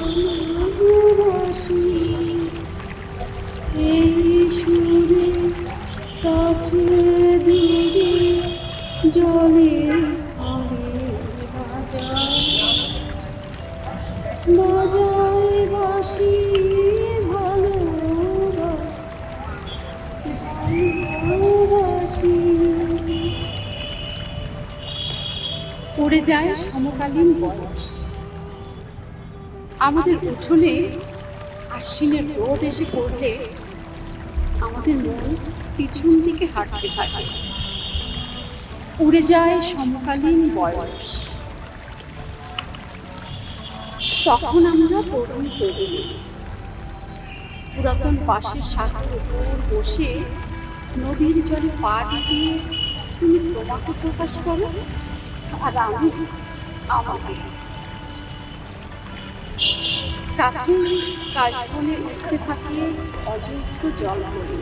ভালোবাসি এই সুরে কাছে জলে স্থলে বাজায় ভালোবাসি পড়ে যায় সমকালীন বয়স। আমাদের উঠোনে আশ্বিনের রোদ এসে পড়লে আমাদের মন পিছন দিকে হাঁটতে থাকে। উড়ে যায় সমকালীন বয়স। তখন আমরা তরুণ তরুণী। পুরাতন পাশের শাখার উপর বসে নদীর জলে পা দিয়ে তুমি তোমাকে প্রকাশ করো, আর আমি আমাকে কাছে কাশবনে উঠতে থাকে অজস্র জল পড়ে।